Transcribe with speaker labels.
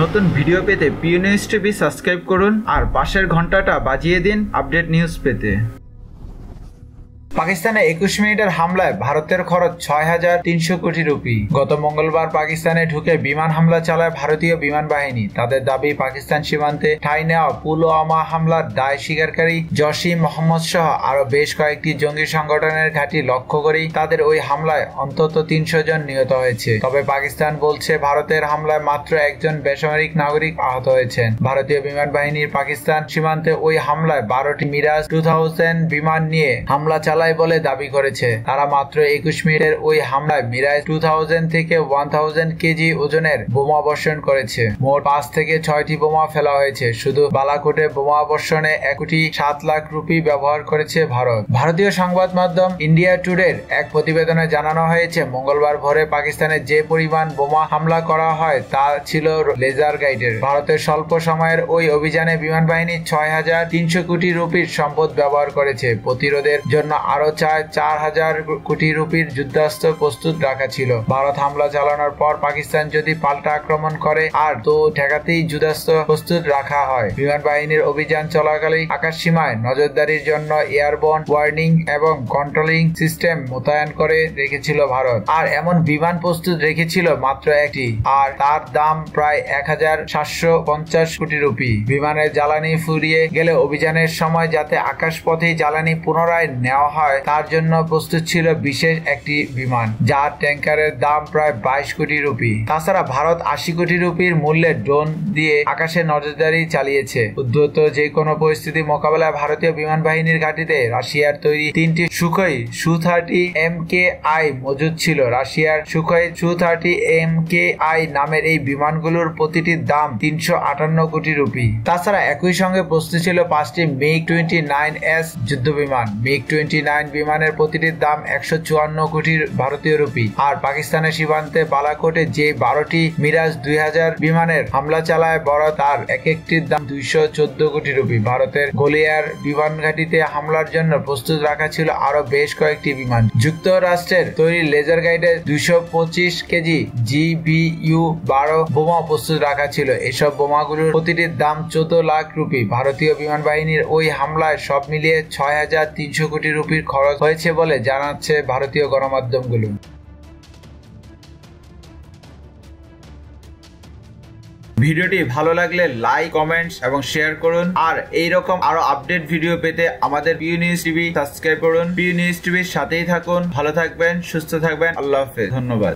Speaker 1: নতুন ভিডিও পেতে পিউনিউজ TV subscribe করুন আর পাশের ঘন্টাটা বাজিয়ে দিন আপডেট নিউজ পেতে। পাকিস্তানে একুশ মিনিটের হামলায় ভারতের খরচ ছয় হাজার তিনশো কোটি রুপি। গত মঙ্গলবার পাকিস্তানে ঢুকে বিমান হামলা চালায় ভারতীয় বিমান বাহিনী। তাদের দাবি, পাকিস্তান সীমান্তে ঠাই নেওয়া পুলওয়ামা হামলার দায় স্বীকারকারী জসিম মোহাম্মদ সহ আরও বেশ কয়েকটি জঙ্গি সংগঠনের ঘাঁটি লক্ষ্য করেই তাদের ওই হামলায় অন্তত তিনশো জন নিহত হয়েছে। তবে পাকিস্তান বলছে, ভারতের হামলায় মাত্র একজন বেসামরিক নাগরিক আহত হয়েছেন। ভারতীয় বিমান বাহিনীর পাকিস্তান সীমান্তে ওই হামলায় বারোটি মিরাজ টু বিমান নিয়ে হামলা চালায় চালায় বলে দাবি করেছে। তারা মাত্র একুশ মিনিটের ওই হামলায় মিরাজ টু থেকে ওয়ান কেজি ওজনের বোমা বর্ষণ করেছে। মোট পাঁচ থেকে ছয়টি বোমা ফেলা হয়েছে। শুধু বালাকোটে বোমা বর্ষণে এক কোটি সাত লাখ রুপি ব্যবহার করেছে ভারত। ভারতীয় সংবাদ মাধ্যম ইন্ডিয়া টুডের এক প্রতিবেদনে জানানো হয়েছে, মঙ্গলবার ভোরে পাকিস্তানে যে পরিমাণ বোমা হামলা করা হয় তা ছিল লেজার গাইডের। ভারতের স্বল্প সময়ের ওই অভিযানে বিমান বাহিনী ছয় হাজার তিনশো কোটি রুপির সম্পদ ব্যবহার করেছে। প্রতিরোধের জন্য আরও চায় চার হাজার কোটি রুপির যুদ্ধাস্ত্র প্রস্তুত রাখা ছিল। ভারত হামলা চালানোর পর পাকিস্তান যদি পাল্টা আক্রমণ করে, আর তো ঠেকাতেই যুদ্ধাস্ত্র প্রস্তুত রাখা হয়। বিমান বাহিনীর অভিযান চলাকালীন আকাশ সীমায় নজরদারির জন্য এয়ারবোন ওয়ার্নিং এবং কন্ট্রোলিং সিস্টেম মোতায়েন করে রেখেছিল ভারত। আর এমন বিমান প্রস্তুত রেখেছিল মাত্র একটি, আর তার দাম প্রায় এক হাজার সাতশো পঞ্চাশ কোটি রুপি। বিমানের জ্বালানি ফুরিয়ে গেলে অভিযানের সময় যাতে আকাশপথেই জ্বালানি পুনরায় নেওয়া হয় হয় তার জন্য প্রস্তুত ছিল বিশেষ একটি বিমান, যার ট্যাঙ্কারের দাম প্রায় বাইশ কোটি রুপি। তাছাড়া ভারত আশি কোটি রুপির মূল্যে ড্রোন দিয়ে আকাশে নজরদারি চালিয়েছে। উদ্ধত যে কোনো পরিস্থিতি মোকাবেলায় ভারতীয় বিমান বাহিনীর ঘাটিতে রাশিয়ার তৈরি তিনটি সুখই সু থার্টি এম কে আই মজুদ ছিল। রাশিয়ার সুখই সু থার্টি এম কে আই নামের এই বিমানগুলোর প্রতিটির দাম তিনশো আটান্ন কোটি রুপি। তাছাড়া একই সঙ্গে প্রস্তুত ছিল পাঁচটি মিগ টোয়েন্টি নাইন এস যুদ্ধ বিমান মিগ টোয়েন্টি নাইন বিমানের প্রতিটির দাম একশো চুয়ান্ন কোটি ভারতীয় রুপি। আর পাকিস্তানের সীমান্তে বালাকোটে যে বারোটি মিরাজ দুই হাজার বিমানের হামলা চালায় বড় তার এক একটির দাম দুইশো চোদ্দ কোটি রুপি। ভারতের গলিয়ার বিমান ঘাটিতে হামলার জন্য প্রস্তুত রাখা ছিল আরও বেশ কয়েকটি বিমান। যুক্তরাষ্ট্রের তৈরি লেজার গাইডে দুইশো পঁচিশ কেজি জিবিইউ বারো বোমা প্রস্তুত রাখা ছিল। এসব বোমাগুলোর প্রতিটির দাম চোদ্দ লাখ রুপি। ভারতীয় বিমান বাহিনীর ওই হামলায় সব মিলিয়ে ছয় হাজার তিনশো কোটি রুপির খরচ হয়েছে বলে জানাচ্ছে ভারতীয় গণমাধ্যমগুলো। ভিডিওটি ভালো লাগলে লাইক কমেন্টস এবং শেয়ার করুন। আর এই রকম আরও আপডেট ভিডিও পেতে আমাদের পিউ নিউজ টিভি সাবস্ক্রাইব করুন। পিউ নিউজ টিভির সাথেই থাকুন। ভালো থাকবেন, সুস্থ থাকবেন। আল্লাহ হাফেজ। ধন্যবাদ।